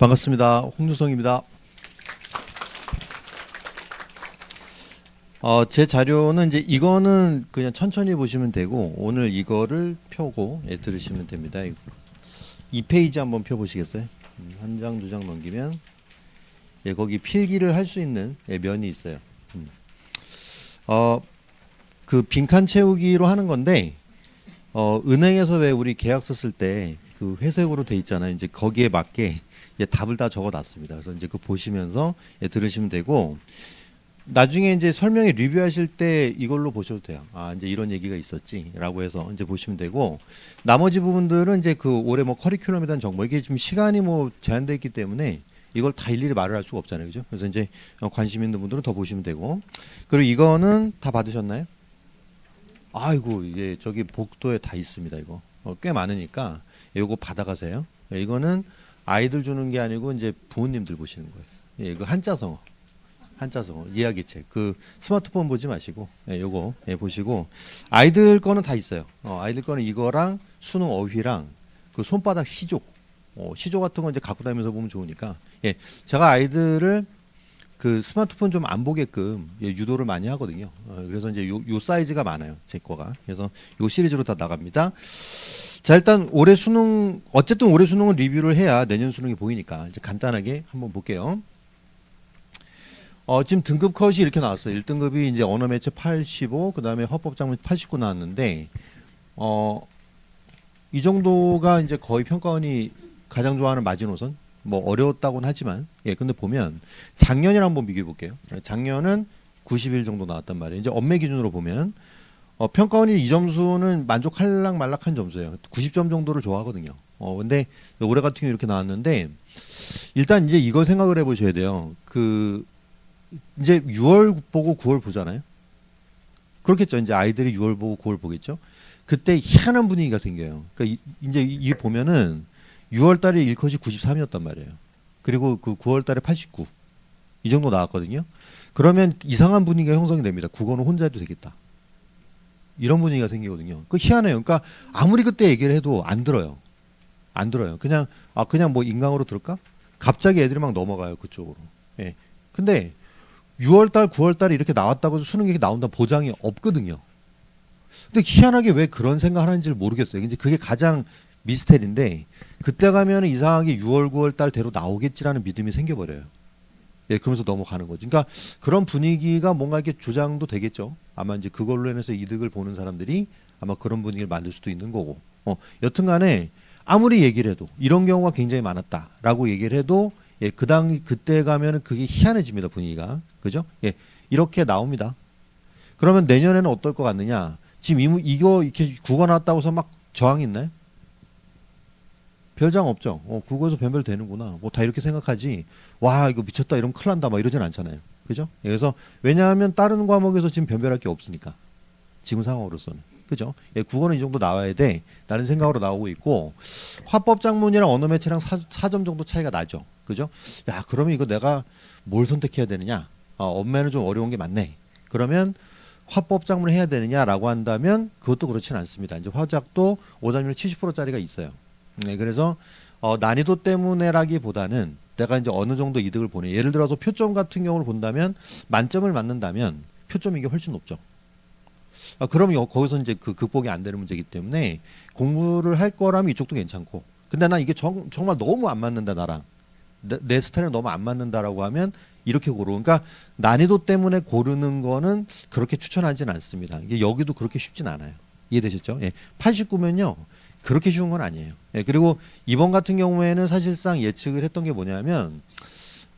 반갑습니다. 홍유성입니다. 어, 제 자료는 이제 이거는 그냥 천천히 보시면 되고 오늘 이거를 펴고 예, 들으시면 됩니다. 이- 이 페이지 한번 펴보시겠어요? 음, 한 장, 두 장 넘기면 예, 거기 필기를 할 수 있는 예, 면이 있어요. 음. 어, 그 빈칸 채우기로 하는 건데 어, 은행에서 왜 우리 계약서 쓸 때 그 회색으로 돼 있잖아요. 이제 거기에 맞게 예, 답을 다 적어놨습니다. 그래서 이제 그 보시면서 예, 들으시면 되고 나중에 이제 설명회 리뷰하실 때 이걸로 보셔도 돼요. 아 이제 이런 얘기가 있었지라고 해서 이제 보시면 되고 나머지 부분들은 이제 그 올해 뭐 커리큘럼에 대한 정보 이게 지금 시간이 뭐 제한돼 있기 때문에 이걸 다 일일이 말을 할 수가 없잖아요, 그죠? 그래서 이제 어, 관심 있는 분들은 더 보시면 되고 그리고 이거는 다 받으셨나요? 아이고 이게 저기 복도에 다 있습니다 이거 어, 꽤 많으니까 이거 받아가세요. 예, 이거는 아이들 주는 게 아니고 이제 부모님들 보시는 거예요. 예, 이거 한자 성어, 한자 성어 이야기책. 그 스마트폰 보지 마시고 예, 요거 예, 보시고 아이들 거는 다 있어요. 어, 아이들 거는 이거랑 수능 어휘랑 그 손바닥 시조, 어, 시조 같은 거 이제 갖고 다니면서 보면 좋으니까. 예, 제가 아이들을 그 스마트폰 좀 안 보게끔 예, 유도를 많이 하거든요. 어, 그래서 이제 요, 요 사이즈가 많아요. 제 거가. 그래서 요 시리즈로 다 나갑니다. 자 일단 올해 수능 어쨌든 올해 수능은 리뷰를 해야 내년 수능이 보이니까 이제 간단하게 한번 볼게요. 어 지금 등급 컷이 이렇게 나왔어요. 1등급이 이제 언어 매체 85, 그다음에 헌법 장문 89 나왔는데 어 이 정도가 이제 거의 평가원이 가장 좋아하는 마지노선. 뭐 어려웠다고는 하지만 예 근데 보면 작년이랑 한번 비교해 볼게요. 작년은 90일 정도 나왔단 말이에요. 이제 엄매 기준으로 보면 어, 평가원이 이 점수는 만족할락 말락한 점수예요. 90점 정도를 좋아하거든요. 어, 근데 올해 같은 경우 이렇게 나왔는데 일단 이제 이걸 생각을 해보셔야 돼요. 그 이제 6월 보고 9월 보잖아요. 그렇겠죠. 이제 아이들이 6월 보고 9월 보겠죠. 그때 희한한 분위기가 생겨요. 그러니까 이, 이제 이 보면은 6월 달에 일컷이 93이었단 말이에요. 그리고 그 9월 달에 89. 이 정도 나왔거든요. 그러면 이상한 분위기가 형성이 됩니다. 국어는 혼자 해도 되겠다. 이런 분위기가 생기거든요. 그 희한해요. 그러니까 아무리 그때 얘기를 해도 안 들어요. 안 들어요. 그냥 아 그냥 뭐 인강으로 들을까? 갑자기 애들이 막 넘어가요 그쪽으로. 예. 근데 6월 달, 9월 달에 이렇게 나왔다고 해서 수능이 나온다 보장이 없거든요. 근데 희한하게 왜 그런 생각 하는지를 모르겠어요. 이제 그게 가장 미스테리인데 그때 가면 이상하게 6월, 9월 달대로 나오겠지라는 믿음이 생겨버려요. 예, 그러면서 넘어가는 거죠. 그러니까 그런 분위기가 뭔가 이렇게 조장도 되겠죠. 아마 이제 그걸로 인해서 이득을 보는 사람들이 아마 그런 분위기를 만들 수도 있는 거고. 어, 여튼간에 아무리 얘기를 해도 이런 경우가 굉장히 많았다라고 얘기를 해도 예, 그 당 그때 가면은 그게 희한해집니다 분위기가 그죠? 예, 이렇게 나옵니다. 그러면 내년에는 어떨 것 같느냐? 지금 이, 무- 이거 이렇게 국어 나왔다고 해서 막 저항 있나요? 별장 없죠. 어, 국어에서 변별 되는구나. 뭐 다 이렇게 생각하지. 와 이거 미쳤다 이러면 큰일 난다 막 이러진 않잖아요. 그죠? 예, 그래서 왜냐하면 다른 과목에서 지금 변별할 게 없으니까 지금 상황으로서는 그죠? 예, 국어는 이 정도 나와야 돼. 라는 생각으로 나오고 있고 화법 작문이랑 언어 매체랑 사, 4점 정도 차이가 나죠. 그죠? 야 그러면 이거 내가 뭘 선택해야 되느냐? 어, 엄매는 좀 어려운 게 많네. 그러면 화법 작문을 해야 되느냐라고 한다면 그것도 그렇진 않습니다. 이제 화작도 오답률 70%짜리가 있어요. 네, 그래서 어, 난이도 때문에라기보다는 내가 이제 어느 정도 이득을 보내. 예를 들어서 표점 같은 경우를 본다면 만점을 맞는다면 표점이 게 훨씬 높죠. 아, 여- 거기서 이제 그 극복이 안 되는 문제이기 때문에 공부를 할 거라면 이쪽도 괜찮고. 근데 난 이게 정, 정말 너무 안 맞는다 나랑 내, 내 스타일은 너무 안 맞는다라고 하면 이렇게 고르. 그러니까 난이도 때문에 고르는 거는 그렇게 추천하지는 않습니다. 이게 여기도 그렇게 쉽진 않아요. 이해되셨죠? 예. 89면요. 그렇게 쉬운 건 아니에요. 예, 그리고 이번 같은 경우에는 사실상 예측을 했던 게 뭐냐면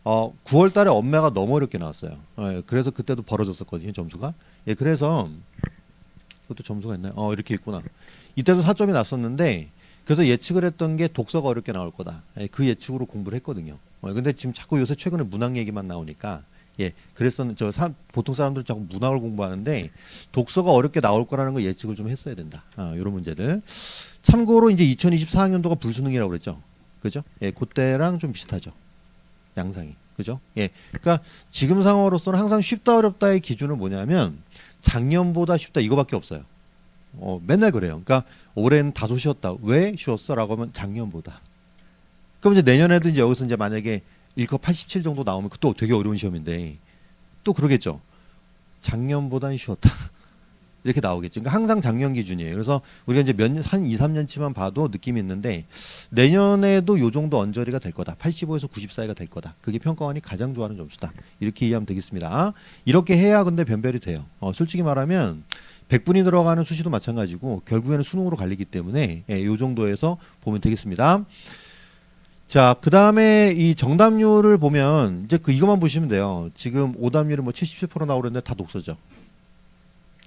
어 9월 달에 엄매가 너무 어렵게 나왔어요. 예, 그래서 그때도 벌어졌었거든요, 점수가. 예, 그래서 그것도 점수가 있나요? 어, 이렇게 있구나. 이때도 4점이 났었는데 그래서 예측을 했던 게 독서가 어렵게 나올 거다. 예, 그 예측으로 공부를 했거든요. 어, 근데 지금 자꾸 요새 최근에 문학 얘기만 나오니까 예, 그랬었는 저 사, 보통 사람들 자꾸 문학을 공부하는데 독서가 어렵게 나올 거라는 거 예측을 좀 했어야 된다. 아, 이런 문제들. 참고로 이제 2024학년도가 불수능이라고 그랬죠. 그죠? 예, 그때랑 좀 비슷하죠. 양상이. 그죠? 예. 그러니까 지금 상황으로서는 항상 쉽다 어렵다의 기준은 뭐냐면 작년보다 쉽다 이거밖에 없어요. 어, 맨날 그래요. 그러니까 올해는 다소 쉬웠다. 왜 쉬웠어? 라고 하면 작년보다. 그럼 이제 내년에도 이제 여기서 이제 만약에 1컷 87 정도 나오면 그또 되게 어려운 시험인데 또 그러겠죠. 작년보단 쉬웠다. 이렇게 나오겠죠. 그러니까 항상 작년 기준이에요. 그래서 우리가 이제 몇 년, 한 2, 3년치만 봐도 느낌이 있는데 내년에도 요 정도 언저리가 될 거다. 85에서 90 사이가 될 거다. 그게 평가원이 가장 좋아하는 점수다. 이렇게 이해하면 되겠습니다. 이렇게 해야 근데 변별이 돼요. 어, 솔직히 말하면 100분이 들어가는 수시도 마찬가지고 결국에는 수능으로 갈리기 때문에 예, 요 정도에서 보면 되겠습니다. 자, 그 다음에 이 정답률을 보면 이제 그 이것만 보시면 돼요. 지금 오답률이 뭐77% 나오는데 다 독서죠.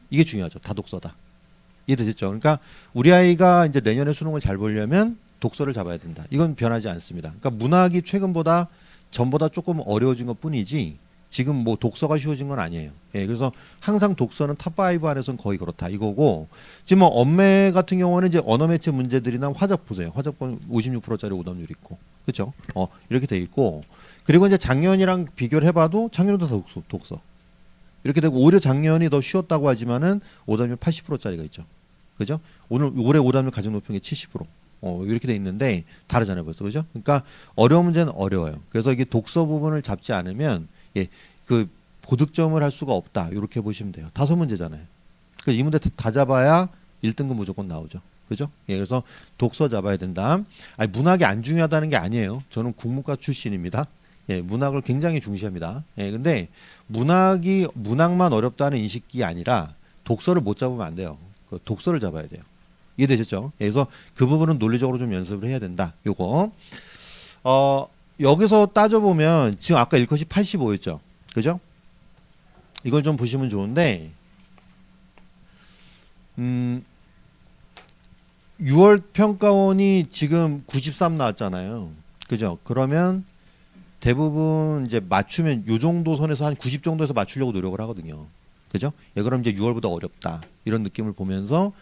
이게 중요하죠. 다 독서다. 이해되셨죠? 그러니까 우리 아이가 이제 내년에 수능을 잘 보려면 독서를 잡아야 된다. 이건 변하지 않습니다. 그러니까 문학이 최근보다 전보다 조금 어려워진 것 뿐이지 지금 뭐 독서가 쉬워진 건 아니에요. 예, 그래서 항상 독서는 탑5 안에서는 거의 그렇다. 이거고 지금 뭐 엄매 같은 경우는 이제 언어 매체 문제들이나 화적 보세요. 화적본 56%짜리 오답률 있고. 그렇죠? 어, 이렇게 돼 있고 그리고 이제 작년이랑 비교를 해 봐도 작년보다 더 독서, 독서. 이렇게 되고 오히려 작년이 더 쉬웠다고 하지만은 오답률 80%짜리가 있죠. 그죠? 오늘 올해 오답률 가장 높은 게 70%. 어, 이렇게 돼 있는데 다르잖아요, 벌써. 그죠? 그러니까 어려운 문제는 어려워요. 그래서 이게 독서 부분을 잡지 않으면 예, 그 보득점을 할 수가 없다. 이렇게 보시면 돼요. 다섯 문제잖아요. 그이 문제 다- 다 잡아야 1등급 무조건 나오죠. 그죠? 예, 그래서 독서 잡아야 된다. 아니, 문학이 안 중요하다는 게 아니에요. 저는 국문과 출신입니다. 예, 문학을 굉장히 중시합니다. 예, 근데 문학이 문학만 어렵다는 인식이 아니라 독서를 못 잡으면 안 돼요. 그 독서를 잡아야 돼요. 이해되셨죠? 예, 그래서 그 부분은 논리적으로 좀 연습을 해야 된다. 요거. 어, 여기서 따져보면 지금 아까 1컷이 85였죠. 그죠? 이걸 좀 보시면 좋은데, 음, 6월 평가원이 지금 93 나왔잖아요. 그죠? 그러면 대부분 이제 맞추면 요 정도 선에서 한 90 정도에서 맞추려고 노력을 하거든요. 그죠? 예, 그럼 이제 6월보다 어렵다. 이런 느낌을 보면서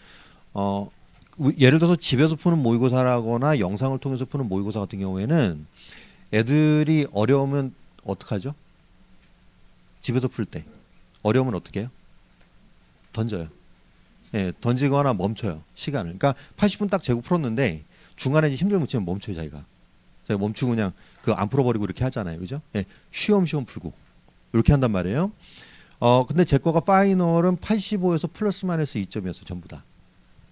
어 우- 예를 들어서 집에서 푸는 모의고사라거나 영상을 통해서 푸는 모의고사 같은 경우에는 애들이 어려우면 어떡하죠? 집에서 풀 때 어려우면 어떻게 해요? 던져요. 예, 던지거나 멈춰요. 시간을. 그러니까 80분 딱 재고 풀었는데 중간에 이제 힘들 묻히면 멈춰요, 자기가. 제가 멈추고 그냥 그 안 풀어버리고 이렇게 하잖아요. 그죠? 예, 쉬엄쉬엄 풀고. 이렇게 한단 말이에요. 어, 근데 제 거가 파이널은 85에서 플러스 마이너스 2점이었어요, 전부 다.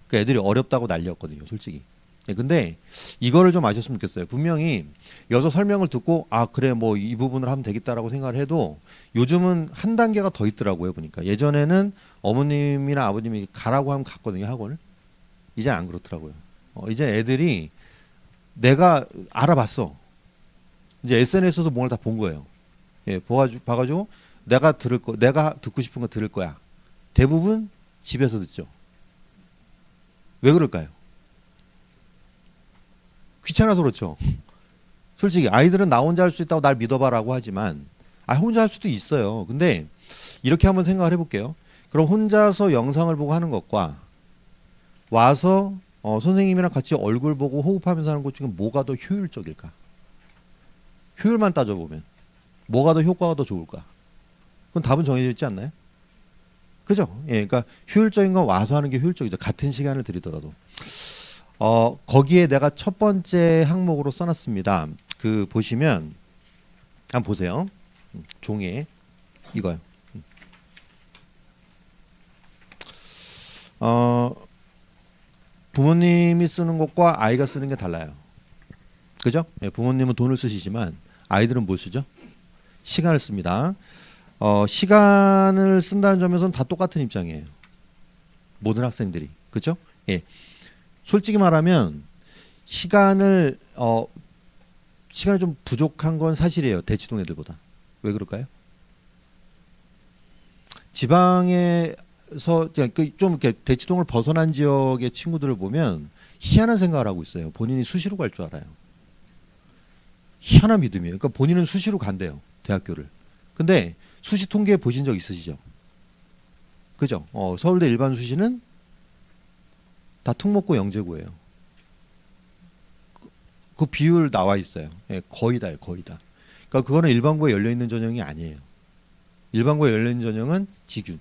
그 애들이 어렵다고 난리였거든요, 솔직히. 예, 근데 이거를 좀 아셨으면 좋겠어요. 분명히 여기서 설명을 듣고 아, 그래, 뭐 이 부분을 하면 되겠다라고 생각을 해도 요즘은 한 단계가 더 있더라고요, 보니까. 예전에는 어머님이나 아버님이 가라고 하면 갔거든요, 학원을. 이제 안 그렇더라고요. 어, 이제 애들이 내가 알아봤어. 이제 SNS에서 뭔가 다 본 거예요. 예, 봐가지고, 봐가지고 내가 들을 거, 내가 듣고 싶은 거 들을 거야. 대부분 집에서 듣죠. 왜 그럴까요? 귀찮아서 그렇죠. 솔직히 아이들은 나 혼자 할 수 있다고 날 믿어봐라고 하지만 아 혼자 할 수도 있어요. 근데 이렇게 한번 생각을 해볼게요. 그럼 혼자서 영상을 보고 하는 것과 와서 어, 선생님이랑 같이 얼굴 보고 호흡하면서 하는 것 중에 뭐가 더 효율적일까? 효율만 따져보면 뭐가 더 효과가 더 좋을까? 그건 답은 정해져 있지 않나요? 그죠? 예, 그러니까 효율적인 건 와서 하는 게 효율적이죠. 같은 시간을 들이더라도. 어, 거기에 내가 첫 번째 항목으로 써놨습니다. 그 보시면 한번 보세요. 음, 종이에 이거요. 음. 어, 부모님이 쓰는 것과 아이가 쓰는 게 달라요. 그죠? 예, 부모님은 돈을 쓰시지만 아이들은 뭘 쓰죠? 시간을 씁니다. 어, 시간을 쓴다는 점에서는 다 똑같은 입장이에요. 모든 학생들이. 그죠? 예. 솔직히 말하면 시간을 어 시간이 좀 부족한 건 사실이에요. 대치동 애들보다. 왜 그럴까요? 지방에 서 그좀 이렇게 대치동을 벗어난 지역의 친구들을 보면 희한한 생각을 하고 있어요. 본인이 수시로 갈 줄 알아요. 희한한 믿음이에요. 그러니까 본인은 수시로 간대요. 대학교를. 근데 수시 통계 보신 적 있으시죠? 그죠? 어, 서울대 일반 수시는 다 특목고 영재고예요. 그, 그 비율 나와 있어요. 예, 거의 다요, 거의 다. 그러니까 그거는 일반고에 열려 있는 전형이 아니에요. 일반고에 열려 있는 전형은 지균.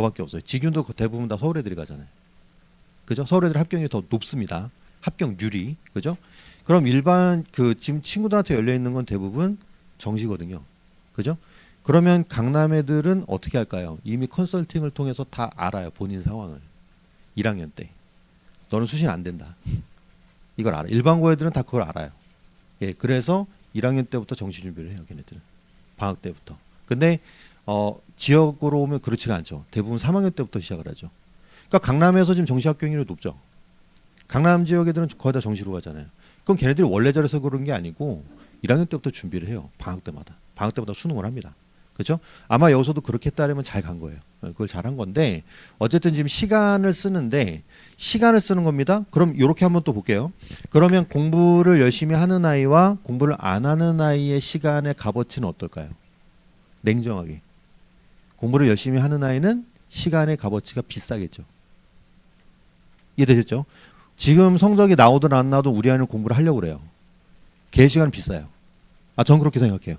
그밖에 없어요. 지균도 그 대부분 다 서울 애들이 가잖아요. 그죠? 서울 애들 합격률이 더 높습니다. 합격률이. 그죠? 그럼 일반 그 지금 친구들한테 열려 있는 건 대부분 정시거든요. 그죠? 그러면 강남 애들은 어떻게 할까요? 이미 컨설팅을 통해서 다 알아요. 본인 상황을. 1학년 때. 너는 수신 안 된다. 이걸 알아. 일반고 애들은 다 그걸 알아요. 예, 그래서 1학년 때부터 정시 준비를 해요, 걔네들은. 방학 때부터. 근데 어, 지역으로 오면 그렇지가 않죠. 대부분 3학년 때부터 시작을 하죠. 그러니까 강남에서 지금 정시 합격률이 높죠. 강남 지역 애들은 거의 다 정시로 가잖아요. 그건 걔네들이 원래 잘해서 그런 게 아니고 1학년 때부터 준비를 해요. 방학 때마다. 방학 때마다 수능을 합니다. 그렇죠? 아마 여기서도 그렇게 따르면 잘 간 거예요. 어, 그걸 잘한 건데 어쨌든 지금 시간을 쓰는데 시간을 쓰는 겁니다. 그럼 이렇게 한번 또 볼게요. 그러면 공부를 열심히 하는 아이와 공부를 안 하는 아이의 시간의 값어치는 어떨까요? 냉정하게. 공부를 열심히 하는 아이는 시간의 값어치가 비싸겠죠. 이해되셨죠? 지금 성적이 나오든 안 나오든 우리 아이는 공부를 하려고 그래요. 걔 시간은 비싸요. 아, 전 그렇게 생각해요.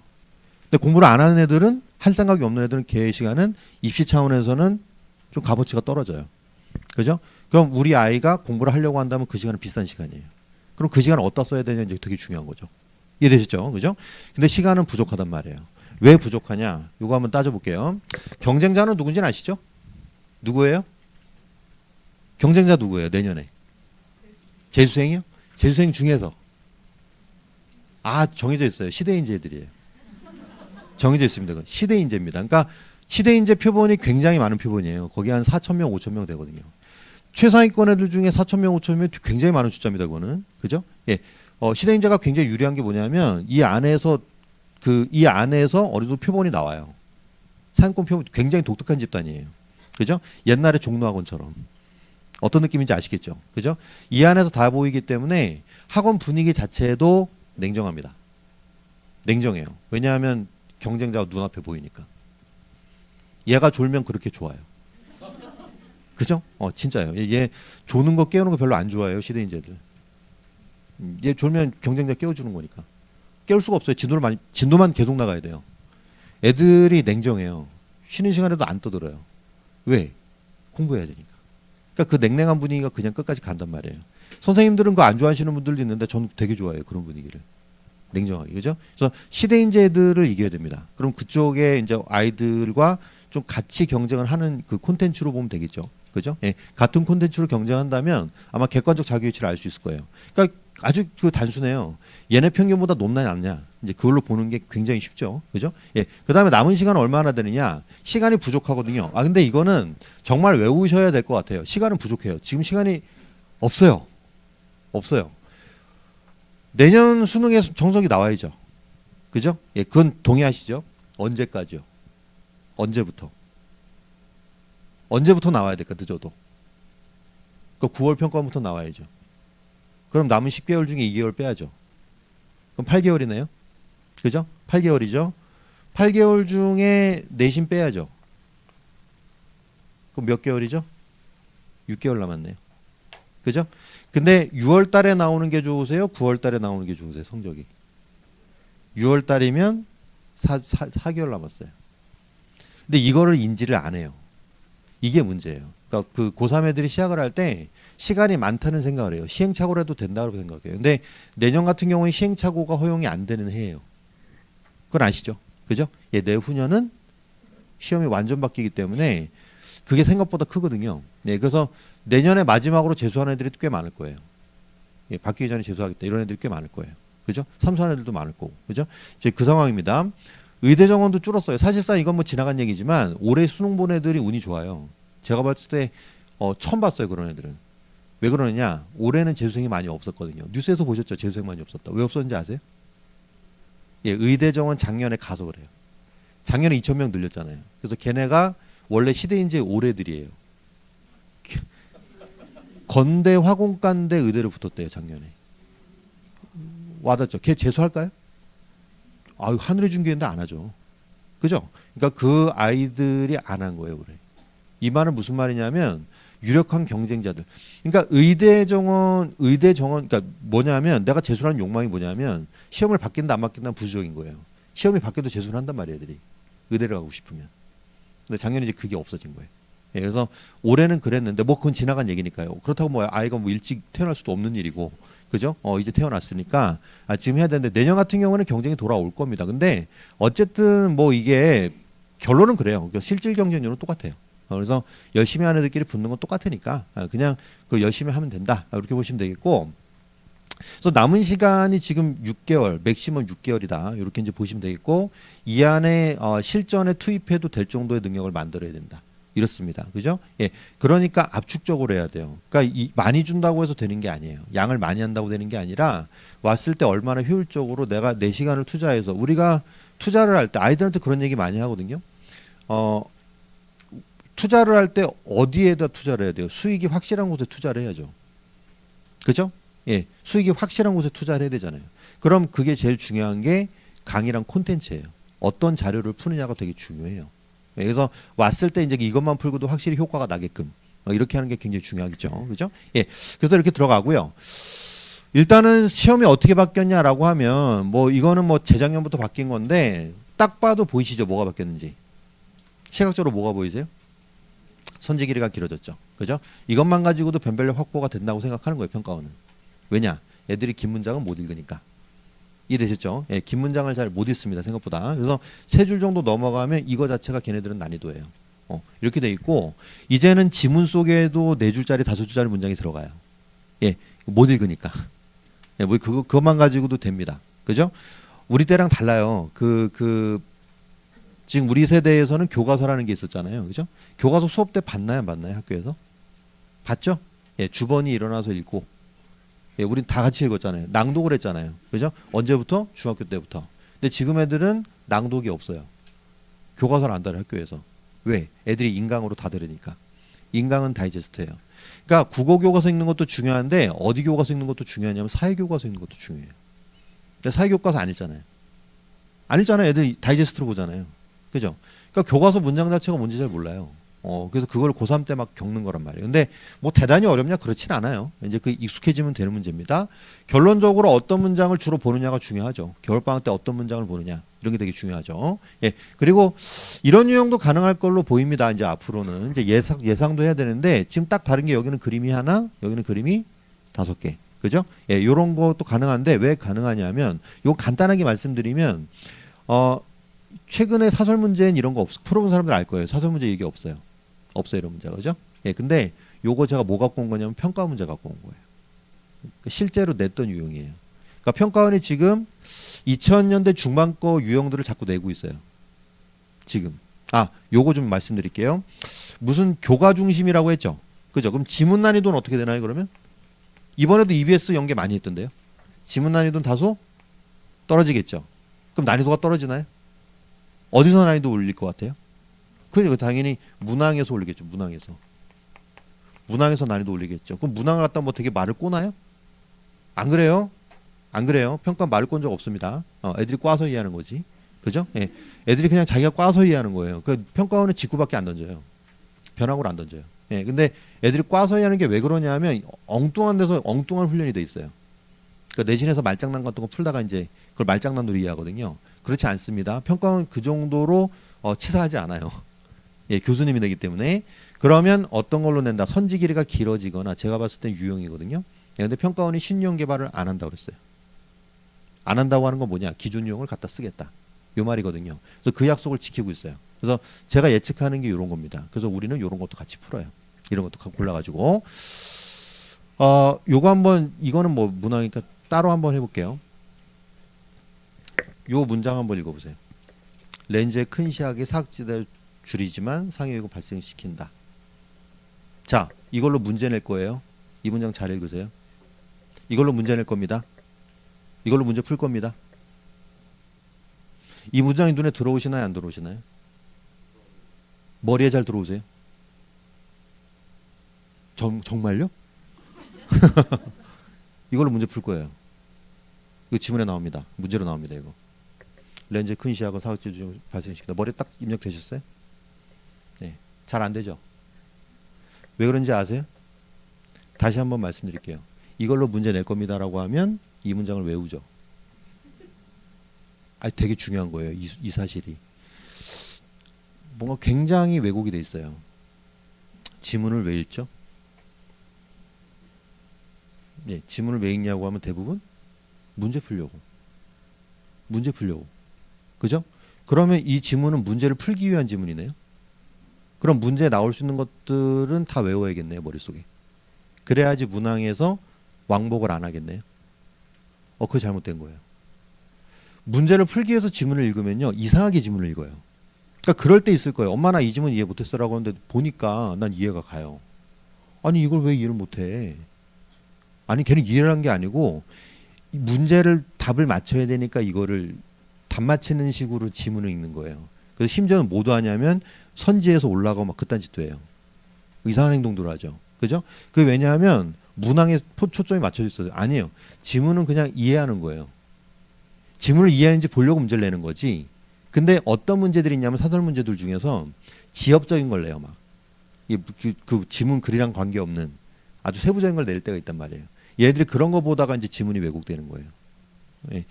근데 공부를 안 하는 애들은 할 생각이 없는 애들은 걔 시간은 입시 차원에서는 좀 값어치가 떨어져요. 그죠? 그럼 우리 아이가 공부를 하려고 한다면 그 시간은 비싼 시간이에요. 그럼 그 시간을 어디다 써야 되냐 이제 되게 중요한 거죠. 이해되셨죠? 그죠? 근데 시간은 부족하단 말이에요. 왜 부족하냐? 이거 한번 따져볼게요. 경쟁자는 누군지는 아시죠? 누구예요? 경쟁자 누구예요? 내년에 재수생이요? 재수생 중에서 아 정해져 있어요. 시대인재들이에요. 정해져 있습니다. 시대인재입니다. 그러니까 시대인재 표본이 굉장히 많은 표본이에요. 거기 한 4천 명, 5천 명 되거든요. 최상위권 애들 중에 4천 명, 5천 명 굉장히 많은 숫자입니다. 그거는 그죠? 예, 어, 시대인재가 굉장히 유리한 게 뭐냐면 이 안에서 그 이 안에서 어느 정도 표본이 나와요. 상권 표본 굉장히 독특한 집단이에요. 그죠? 옛날에 종로학원처럼 어떤 느낌인지 아시겠죠? 그죠? 이 안에서 다 보이기 때문에 학원 분위기 자체도 냉정합니다. 냉정해요. 왜냐하면 경쟁자가 눈앞에 보이니까. 얘가 졸면 그렇게 좋아요. 그죠? 어, 진짜요. 얘, 얘 조는 거 깨우는 거 별로 안 좋아해요, 시대인재들. 음, 얘 졸면 경쟁자 깨워주는 거니까. 깨울 수가 없어요. 진도를 많이, 진도만 계속 나가야 돼요. 애들이 냉정해요. 쉬는 시간에도 안 떠들어요. 왜? 공부해야 되니까. 그러니까 그 냉랭한 분위기가 그냥 끝까지 간단 말이에요. 선생님들은 그거 안 좋아하시는 분들도 있는데 저는 되게 좋아해요. 그런 분위기를. 냉정하게. 그죠? 그래서 시대 인재들을 이겨야 됩니다. 그럼 그쪽에 이제 아이들과 좀 같이 경쟁을 하는 그 콘텐츠로 보면 되겠죠. 그죠? 예. 같은 콘텐츠로 경쟁한다면 아마 객관적 자기 위치를 알 수 있을 거예요. 그러니까 아주 그 단순해요. 얘네 평균보다 높나 낮냐. 이제 그걸로 보는 게 굉장히 쉽죠. 그죠? 예. 그다음에 남은 시간은 얼마나 되느냐? 시간이 부족하거든요. 아 근데 이거는 정말 외우셔야 될 것 같아요. 시간은 부족해요. 지금 시간이 없어요. 없어요. 내년 수능에 정석이 나와야죠. 그죠? 예, 그건 동의하시죠? 언제까지요? 언제부터? 언제부터 나와야 될까 늦어도? 그 9월 평가부터 나와야죠. 그럼 남은 10개월 중에 2개월 빼야죠. 그럼 8개월이네요. 그죠? 8개월이죠. 8개월 중에 내신 빼야죠. 그럼 몇 개월이죠? 6개월 남았네요. 그죠? 근데 6월 달에 나오는 게 좋으세요? 9월 달에 나오는 게 좋으세요? 성적이. 6월 달이면 4, 4, 4개월 남았어요. 근데 이거를 인지를 안 해요. 이게 문제예요. 그러니까 그 고3 애들이 시작을 할 때 시간이 많다는 생각을 해요. 시행착오를 해도 된다고 생각해요. 근데 내년 같은 경우는 시행착오가 허용이 안 되는 해예요. 그건 아시죠? 그죠? 예, 내후년은 시험이 완전 바뀌기 때문에 그게 생각보다 크거든요. 네, 그래서 내년에 마지막으로 재수하는 애들이 꽤 많을 거예요. 예, 바뀌기 전에 재수하겠다 이런 애들이 꽤 많을 거예요. 그죠? 삼수하는 애들도 많을 거고, 그죠? 이제 그 상황입니다. 의대 정원도 줄었어요. 사실상 이건 뭐 지나간 얘기지만 올해 수능 본 애들이 운이 좋아요. 제가 봤을 때 어, 처음 봤어요 그런 애들은. 왜 그러느냐? 올해는 재수생이 많이 없었거든요. 뉴스에서 보셨죠? 재수생 많이 없었다. 왜 없었는지 아세요? 예, 의대 정원 작년에 가서 그래요. 작년에 2천 명 늘렸잖아요. 그래서 걔네가 원래 시대인재 올해들이에요. 건대 화공간대 의대를 붙었대요 작년에. 와닿죠. 걔 재수할까요? 아유 하늘의 중계인데 안 하죠. 그죠? 그러니까 그 아이들이 안 한 거예요 올해. 이 말은 무슨 말이냐면 유력한 경쟁자들. 그러니까 의대 정원, 의대 정원, 그러니까 뭐냐면 내가 재수하는 욕망이 뭐냐면 시험을 받긴다 안 받긴다 부수적인 거예요. 시험이 받게도 재수를 한단 말이에요, 애들이. 의대를 가고 싶으면. 근데 작년에 이제 그게 없어진 거예요. 예, 그래서 올해는 그랬는데 뭐 그건 지나간 얘기니까요. 그렇다고 뭐 아이가 뭐 일찍 태어날 수도 없는 일이고 그죠? 어, 이제 태어났으니까 아, 지금 해야 되는데 내년 같은 경우는 경쟁이 돌아올 겁니다. 근데 어쨌든 뭐 이게 결론은 그래요. 실질 경쟁률은 똑같아요. 어, 그래서 열심히 하는 애들끼리 붙는 건 똑같으니까 아, 그냥 그 열심히 하면 된다. 아, 이렇게 보시면 되겠고. 그래서 남은 시간이 지금 6개월, 맥시멈 6개월이다. 이렇게 이제 보시면 되겠고 이 안에 어, 실전에 투입해도 될 정도의 능력을 만들어야 된다. 이렇습니다. 그죠? 예. 그러니까 압축적으로 해야 돼요. 그러니까 이, 많이 준다고 해서 되는 게 아니에요. 양을 많이 한다고 되는 게 아니라 왔을 때 얼마나 효율적으로 내가 내 시간을 투자해서 우리가 투자를 할 때 아이들한테 그런 얘기 많이 하거든요. 어, 투자를 할 때 어디에다 투자를 해야 돼요? 수익이 확실한 곳에 투자를 해야죠. 그죠? 예. 수익이 확실한 곳에 투자를 해야 되잖아요. 그럼 그게 제일 중요한 게 강의랑 콘텐츠예요. 어떤 자료를 푸느냐가 되게 중요해요. 예, 그래서 왔을 때 이제 이것만 풀고도 확실히 효과가 나게끔 어, 이렇게 하는 게 굉장히 중요하겠죠. 그죠? 예. 그래서 이렇게 들어가고요. 일단은 시험이 어떻게 바뀌었냐라고 하면 뭐 이거는 뭐 재작년부터 바뀐 건데 딱 봐도 보이시죠? 뭐가 바뀌었는지. 시각적으로 뭐가 보이세요? 선지 길이가 길어졌죠. 그죠? 이것만 가지고도 변별력 확보가 된다고 생각하는 거예요, 평가원은. 왜냐? 애들이 긴 문장은 못 읽으니까. 이해되셨죠? 예, 긴 문장을 잘 못 읽습니다, 생각보다. 그래서 세 줄 정도 넘어가면 이거 자체가 걔네들은 난이도예요. 어, 이렇게 돼 있고 이제는 지문 속에도 네 줄짜리, 다섯 줄짜리 문장이 들어가요. 예, 못 읽으니까. 예, 뭐 그거 그것만 가지고도 됩니다. 그죠? 우리 때랑 달라요. 그 그 지금 우리 세대에서는 교과서라는 게 있었잖아요. 그죠? 교과서 수업 때 봤나요, 안 봤나요? 학교에서? 봤죠? 예, 주번이 일어나서 읽고 예, 우린 다 같이 읽었잖아요. 낭독을 했잖아요. 그죠? 언제부터? 중학교 때부터. 근데 지금 애들은 낭독이 없어요. 교과서를 안 달아요, 학교에서. 왜? 애들이 인강으로 다 들으니까. 인강은 다이제스트예요. 그러니까 국어 교과서 읽는 것도 중요한데 어디 교과서 읽는 것도 중요하냐면 사회 교과서 읽는 것도 중요해요. 근데 사회 교과서 안 읽잖아요. 안 읽잖아요. 애들 다이제스트로 보잖아요. 그죠? 그러니까 교과서 문장 자체가 뭔지 잘 몰라요. 어, 그래서 그걸 고3 때 막 겪는 거란 말이에요. 근데 뭐 대단히 어렵냐? 그렇진 않아요. 이제 그 익숙해지면 되는 문제입니다. 결론적으로 어떤 문장을 주로 보느냐가 중요하죠. 겨울방학 때 어떤 문장을 보느냐. 이런 게 되게 중요하죠. 예. 그리고 이런 유형도 가능할 걸로 보입니다. 이제 앞으로는. 이제 예상, 예상도 해야 되는데 지금 딱 다른 게 여기는 그림이 하나, 여기는 그림이 다섯 개. 그죠? 예, 요런 것도 가능한데 왜 가능하냐면 요 간단하게 말씀드리면 어, 최근에 사설 문제는 이런 거 없어. 풀어본 사람들 알 거예요. 사설 문제 얘기 없어요. 없어요, 이런 문제. 그죠? 예, 근데 요거 제가 뭐 갖고 온 거냐면 평가 문제 갖고 온 거예요. 그러니까 실제로 냈던 유형이에요. 그러니까 평가원이 지금 2000년대 중반 거 유형들을 자꾸 내고 있어요. 지금. 아, 요거 좀 말씀드릴게요. 무슨 교과 중심이라고 했죠? 그죠? 그럼 지문 난이도는 어떻게 되나요, 그러면? 이번에도 EBS 연계 많이 했던데요. 지문 난이도는 다소 떨어지겠죠. 그럼 난이도가 떨어지나요? 어디서 난이도 올릴 것 같아요? 그러니까 당연히 문항에서 올리겠죠. 문항에서. 문항에서 난이도 올리겠죠. 그럼 문항을 갖다 뭐 되게 말을 꼬나요? 안 그래요? 안 그래요. 평가 말을 꼰 적 없습니다. 어, 애들이 꽈서 이해하는 거지. 그죠? 예. 애들이 그냥 자기가 꽈서 이해하는 거예요. 그 평가원은 직구밖에 안 던져요. 변화구를 안 던져요. 예. 근데 애들이 꽈서 이해하는 게 왜 그러냐면 엉뚱한 데서 엉뚱한 훈련이 돼 있어요. 그러니까 내신에서 말장난 같은 거 풀다가 이제 그걸 말장난으로 이해하거든요. 그렇지 않습니다. 평가원 그 정도로 어, 치사하지 않아요. 예, 교수님이 되기 때문에 그러면 어떤 걸로 낸다? 선지 길이가 길어지거나 제가 봤을 땐 유형이거든요. 예, 근데 평가원이 신유형 개발을 안 한다고 그랬어요. 안 한다고 하는 건 뭐냐? 기존 유형을 갖다 쓰겠다. 요 말이거든요. 그래서 그 약속을 지키고 있어요. 그래서 제가 예측하는 게 이런 겁니다. 그래서 우리는 이런 것도 같이 풀어요. 이런 것도 골라가지고 어 요거 한번 이거는 뭐 문항이니까 따로 한번 해볼게요. 요 문장 한번 읽어보세요. 렌즈의 큰 시야가 사각지대를 줄이지만 상해이고 발생시킨다. 자, 이걸로 문제 낼 거예요. 이 문장 잘 읽으세요. 이걸로 문제 낼 겁니다. 이걸로 문제 풀 겁니다. 이 문장이 눈에 들어오시나요? 안 들어오시나요? 머리에 잘 들어오세요? 정, 정말요? 이걸로 문제 풀 거예요. 이거 지문에 나옵니다. 문제로 나옵니다. 이거. 렌즈 큰 시야가 사각지대 발생시킨다. 머리에 딱 입력되셨어요? 네. 잘 안 되죠? 왜 그런지 아세요? 다시 한번 말씀드릴게요. 이걸로 문제 낼 겁니다라고 하면 이 문장을 외우죠. 아, 되게 중요한 거예요. 이, 이 사실이 뭔가 굉장히 왜곡이 돼 있어요. 지문을 왜 읽죠? 예, 지문을 왜 읽냐고 하면 대부분 문제 풀려고. 문제 풀려고. 그죠? 그러면 이 지문은 문제를 풀기 위한 지문이네요. 그럼 문제에 나올 수 있는 것들은 다 외워야겠네요, 머릿속에. 그래야지 문항에서 왕복을 안 하겠네요. 어, 그거 잘못된 거예요. 문제를 풀기 위해서 지문을 읽으면요, 이상하게 지문을 읽어요. 그러니까 그럴 때 있을 거예요. 엄마 나 이 지문 이해 못했어라고 하는데 보니까 난 이해가 가요. 아니 이걸 왜 이해를 못해? 아니 걔는 이해를 한 게 아니고 이 문제를 답을 맞춰야 되니까 이거를 답 맞히는 식으로 지문을 읽는 거예요. 그래서 심지어는 뭐도 하냐면 선지에서 올라가고 막 그딴 짓도 해요. 이상한 행동들을 하죠. 그죠? 그 왜냐하면 문항에 포- 초점이 맞춰져 있어요. 아니에요. 지문은 그냥 이해하는 거예요. 지문을 이해하는지 보려고 문제를 내는 거지. 근데 어떤 문제들이 있냐면 사설 문제들 중에서 지엽적인 걸 내요 막. 이 그, 그 지문 글이랑 관계없는 아주 세부적인 걸 낼 때가 있단 말이에요. 얘들이 그런 거 보다가 이제 지문이 왜곡되는 거예요. 예.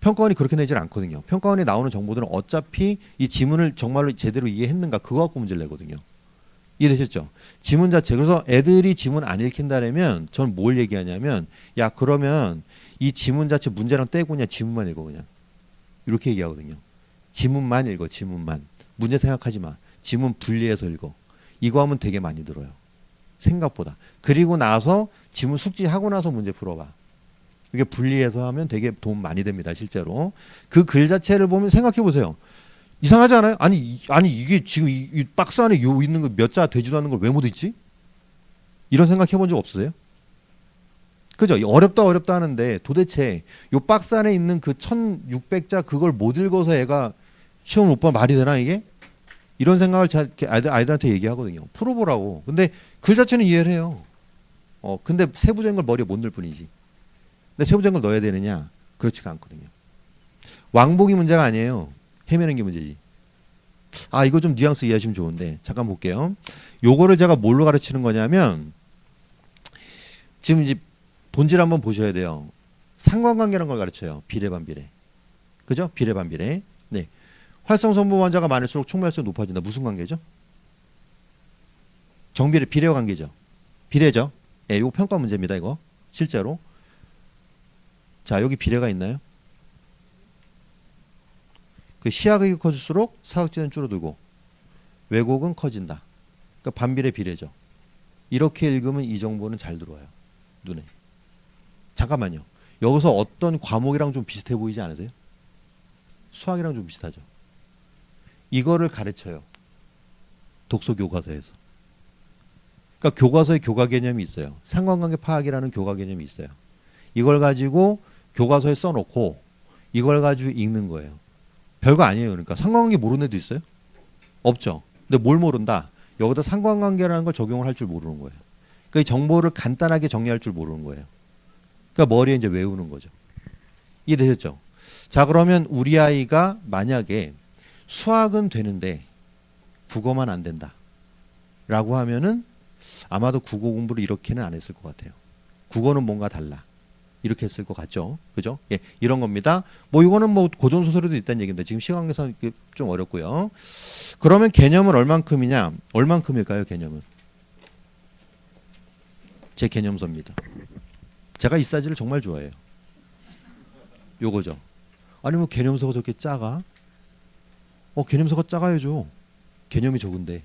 평가원이 그렇게 내질 않거든요. 평가원에 나오는 정보들은 어차피 이 지문을 정말로 제대로 이해했는가 그거 갖고 문제를 내거든요. 이해되셨죠? 지문 자체. 그래서 애들이 지문 안 읽힌다라면 전 뭘 얘기하냐면 야 그러면 이 지문 자체 문제랑 떼고 그냥 지문만 읽어 그냥 이렇게 얘기하거든요. 지문만 읽어 지문만 문제 생각하지 마. 지문 분리해서 읽어. 이거 하면 되게 많이 들어요. 생각보다. 그리고 나서 지문 숙지하고 나서 문제 풀어봐. 이게 분리해서 하면 되게 도움 많이 됩니다. 실제로 그 글 자체를 보면 생각해 보세요. 이상하지 않아요? 아니 이- 아니 이게 지금 이, 이 박스 안에 요 있는 거몇자 되지도 않는 걸 왜 못 읽지? 이런 생각해 본 적 없으세요? 그죠? 이 어렵다 어렵다 하는데 도대체 요 박스 안에 있는 그 1600자 그걸 못 읽어서 애가 시험 못봐 말이 되나 이게? 이런 생각을 아이들, 아이들한테 얘기하거든요. 풀어보라고. 근데 글 자체는 이해를 해요. 어, 근데 세부적인 걸 머리에 못 넣을 뿐이지. 근데 세부적인 걸 넣어야 되느냐? 그렇지가 않거든요. 왕복이 문제가 아니에요. 헤매는 게 문제지. 아, 이거 좀 뉘앙스 이해하시면 좋은데. 잠깐 볼게요. 요거를 제가 뭘로 가르치는 거냐면 지금 이제 본질 한번 보셔야 돼요. 상관관계라는 걸 가르쳐요. 비례 반비례. 그죠? 비례 반비례. 네. 활성 성분 환자가 많을수록 총매수가 높아진다. 무슨 관계죠? 정비례 비례 관계죠. 비례죠. 예, 이거 평가 문제입니다. 이거 실제로. 자, 여기 비례가 있나요? 그 시야극이 커질수록 사각지대는 줄어들고 왜곡은 커진다. 그러니까 반비례 비례죠. 이렇게 읽으면 이 정보는 잘 들어와요. 눈에. 잠깐만요. 여기서 어떤 과목이랑 좀 비슷해 보이지 않으세요? 수학이랑 좀 비슷하죠. 이거를 가르쳐요. 독서 교과서에서. 그러니까 교과서에 교과 개념이 있어요. 상관관계 파악이라는 교과 개념이 있어요. 이걸 가지고 교과서에 써놓고 이걸 가지고 읽는 거예요. 별거 아니에요. 그러니까 상관관계 모르는 애도 있어요? 없죠. 근데 뭘 모른다? 여기다 상관관계라는 걸 적용을 할 줄 모르는 거예요. 그러니까 이 정보를 간단하게 정리할 줄 모르는 거예요. 그러니까 머리에 이제 외우는 거죠. 이해되셨죠? 자, 그러면 우리 아이가 만약에 수학은 되는데 국어만 안 된다. 라고 하면은 아마도 국어 공부를 이렇게는 안 했을 것 같아요. 국어는 뭔가 달라. 이렇게 했을 것 같죠. 그죠? 예, 이런 겁니다. 뭐 이거는 뭐 고전 소설에도 있다는 얘기인데 지금 시간에서 좀 어렵고요. 그러면 개념은 얼만큼이냐? 얼만큼일까요, 개념은? 제 개념서입니다. 제가 이 사이즈를 정말 좋아해요. 요거죠. 아니 뭐 개념서가 저렇게 작아? 어 개념서가 작아야죠. 개념이 적은데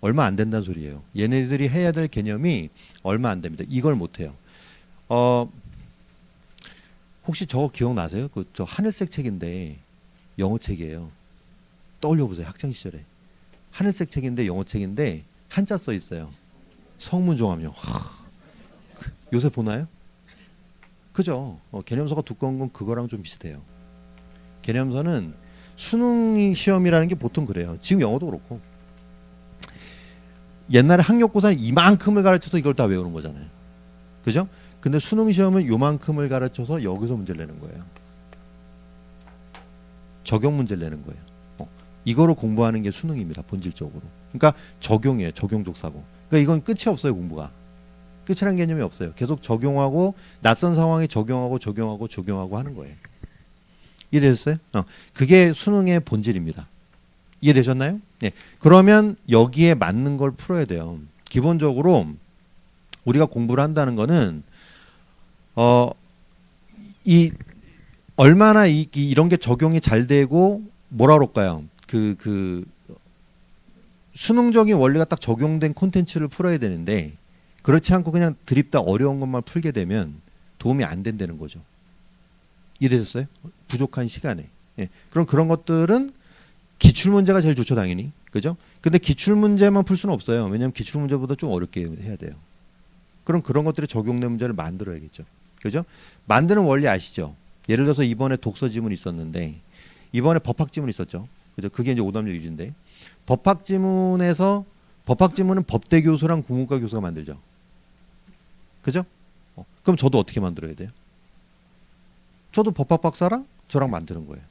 얼마 안 된다는 소리예요. 얘네들이 해야 될 개념이 얼마 안 됩니다. 이걸 못 해요. 어 혹시 저거 기억나세요? 그 저 하늘색 책인데 영어 책이에요. 떠올려 보세요. 학창 시절에 하늘색 책인데 영어 책인데 한자 써 있어요. 성문종합용. 하, 그, 요새 보나요? 그죠? 어, 개념서가 두꺼운 건 그거랑 좀 비슷해요. 개념서는 수능 시험이라는 게 보통 그래요. 지금 영어도 그렇고. 옛날에 학력고사는 이만큼을 가르쳐서 이걸 다 외우는 거잖아요. 그죠? 근데 수능 시험은 요만큼을 가르쳐서 여기서 문제를 내는 거예요. 적용 문제를 내는 거예요. 어, 이거를 공부하는 게 수능입니다. 본질적으로. 그러니까 적용이에요. 적용적 사고. 그러니까 이건 끝이 없어요. 공부가. 끝이란 개념이 없어요. 계속 적용하고 낯선 상황에 적용하고 적용하고 적용하고 하는 거예요. 이해되셨어요? 어, 그게 수능의 본질입니다. 이해되셨나요? 네. 그러면 여기에 맞는 걸 풀어야 돼요. 기본적으로 우리가 공부를 한다는 거는 어, 이 얼마나 이, 이- 이런 게 적용이 잘 되고 뭐라 그럴까요? 그, 그 수능적인 원리가 딱 적용된 콘텐츠를 풀어야 되는데 그렇지 않고 그냥 드립다 어려운 것만 풀게 되면 도움이 안 된다는 거죠. 이해되셨어요? 부족한 시간에. 예. 그럼 그런 것들은 기출 문제가 제일 좋죠, 당연히. 그죠? 근데 기출 문제만 풀 수는 없어요. 왜냐하면 기출 문제보다 좀 어렵게 해야 돼요. 그럼 그런 것들이 적용된 문제를 만들어야겠죠. 그죠? 만드는 원리 아시죠? 예를 들어서 이번에 독서 지문 있었는데 이번에 법학 지문 있었죠. 그죠? 그게 이제 오답률 1인데 법학 지문에서 법학 지문은 법대 교수랑 국문과 교수가 만들죠. 그죠? 어, 그럼 저도 어떻게 만들어야 돼요? 저도 법학 박사랑 저랑 만드는 거예요.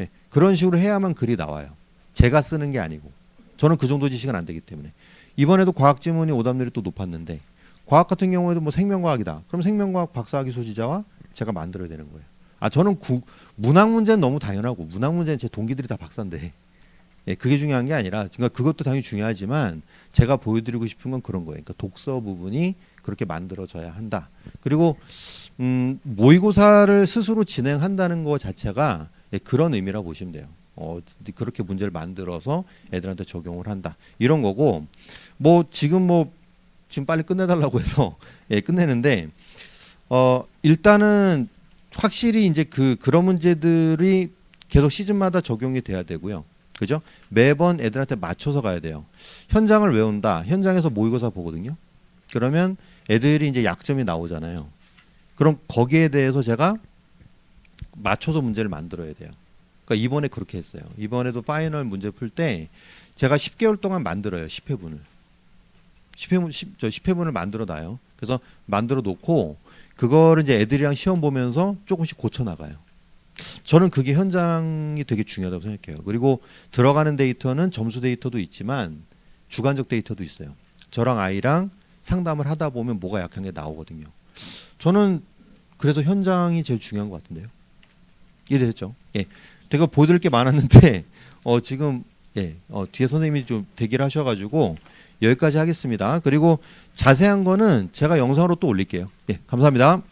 예, 그런 식으로 해야만 글이 나와요. 제가 쓰는 게 아니고 저는 그 정도 지식은 안 되기 때문에 이번에도 과학 지문이 오답률이 또 높았는데 과학 같은 경우에도 뭐 생명과학이다. 그럼 생명과학 박사학위 소지자와 제가 만들어야 되는 거예요. 아 저는 구, 문학 문제는 너무 당연하고 문학 문제는 제 동기들이 다 박사인데 예, 그게 중요한 게 아니라 그러니까 그것도 당연히 중요하지만 제가 보여드리고 싶은 건 그런 거예요. 그러니까 독서 부분이 그렇게 만들어져야 한다. 그리고 음, 모의고사를 스스로 진행한다는 것 자체가 예, 그런 의미라고 보시면 돼요. 어, 그렇게 문제를 만들어서 애들한테 적용을 한다. 이런 거고 뭐 지금 뭐 지금 빨리 끝내달라고 해서 예, 끝내는데 어, 일단은 확실히 이제 그 그런 문제들이 계속 시즌마다 적용이 돼야 되고요. 그죠? 매번 애들한테 맞춰서 가야 돼요. 현장을 외운다. 현장에서 모의고사 보거든요. 그러면 애들이 이제 약점이 나오잖아요. 그럼 거기에 대해서 제가 맞춰서 문제를 만들어야 돼요. 그러니까 이번에 그렇게 했어요. 이번에도 파이널 문제 풀 때 제가 10개월 동안 만들어요. 10회분을. 10회분 10, 저 10회분을 만들어 놔요. 그래서 만들어 놓고 그거를 이제 애들이랑 시험 보면서 조금씩 고쳐 나가요. 저는 그게 현장이 되게 중요하다고 생각해요. 그리고 들어가는 데이터는 점수 데이터도 있지만 주관적 데이터도 있어요. 저랑 아이랑 상담을 하다 보면 뭐가 약한 게 나오거든요. 저는 그래서 현장이 제일 중요한 것 같은데요. 이해되셨죠? 예. 제가 보여드릴 게 많았는데 어 지금 예, 어, 뒤에 선생님이 좀 대기를 하셔가지고 여기까지 하겠습니다. 그리고 자세한 거는 제가 영상으로 또 올릴게요. 예, 감사합니다.